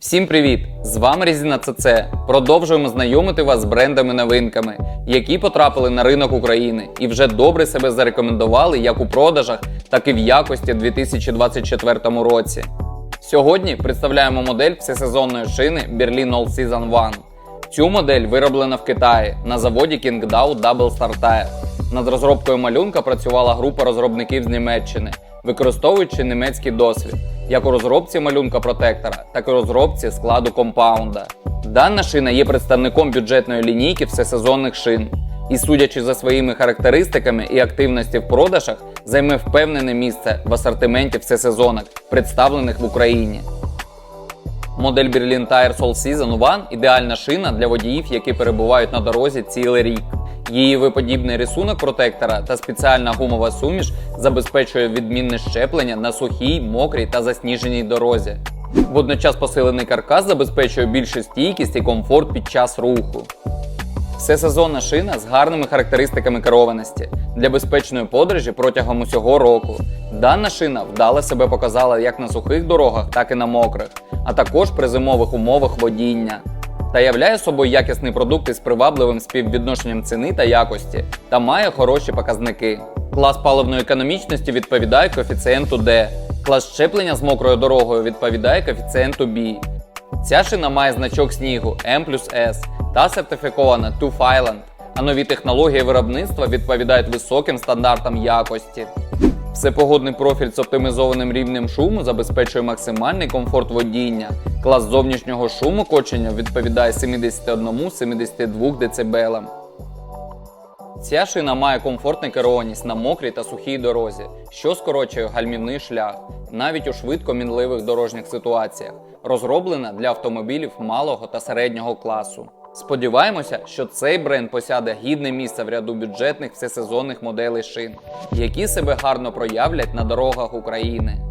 Всім привіт! З вами Резина ЦЦ. Продовжуємо знайомити вас з брендами-новинками, які потрапили на ринок України і вже добре себе зарекомендували як у продажах, так і в якості у 2024 році. Сьогодні представляємо модель всесезонної шини Berlin All Season One. Цю модель вироблена в Китаї на заводі Qingdao Double Star Tire. Над розробкою малюнка працювала група розробників з Німеччини, використовуючи німецький досвід, як у розробці малюнка протектора, так і у розробці складу компаунда. Дана шина є представником бюджетної лінійки всесезонних шин і, судячи за своїми характеристиками і активності в продажах, займе впевнене місце в асортименті всесезонок, представлених в Україні. Модель Berlin Tire Soul Season One – ідеальна шина для водіїв, які перебувають на дорозі цілий рік. Її виподібний рисунок протектора та спеціальна гумова суміш забезпечує відмінне щеплення на сухій, мокрій та засніженій дорозі. Водночас посилений каркас забезпечує більшу стійкість і комфорт під час руху. Всесезонна шина з гарними характеристиками керованості для безпечної подорожі протягом усього року. Дана шина вдало себе показала як на сухих дорогах, так і на мокрих, а також при зимових умовах водіння. Та являє собою якісний продукт із привабливим співвідношенням ціни та якості та має хороші показники. Клас паливної економічності відповідає коефіцієнту D. Клас щеплення з мокрою дорогою відповідає коефіцієнту B. Ця шина має значок снігу M S та сертифікована Two Island, а нові технології виробництва відповідають високим стандартам якості. Всепогодний профіль з оптимізованим рівнем шуму забезпечує максимальний комфорт водіння. Клас зовнішнього шуму кочення відповідає 71-72 дБ. Ця шина має комфортну керованість на мокрій та сухій дорозі, що скорочує гальмівний шлях, навіть у швидко мінливих дорожніх ситуаціях, розроблена для автомобілів малого та середнього класу. Сподіваємося, що цей бренд посяде гідне місце в ряду бюджетних всесезонних моделей шин, які себе гарно проявлять на дорогах України.